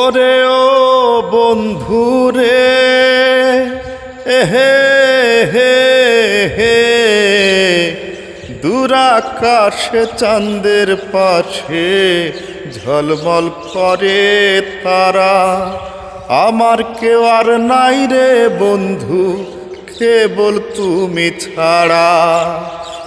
ওরে ও বন্ধু রে এহে হে হে, দূরাকাশে চাঁদের পাশে ঝলমল করে তারা। আমার কেউ আর নাই রে বন্ধু, কেবল তুমি ছাড়া।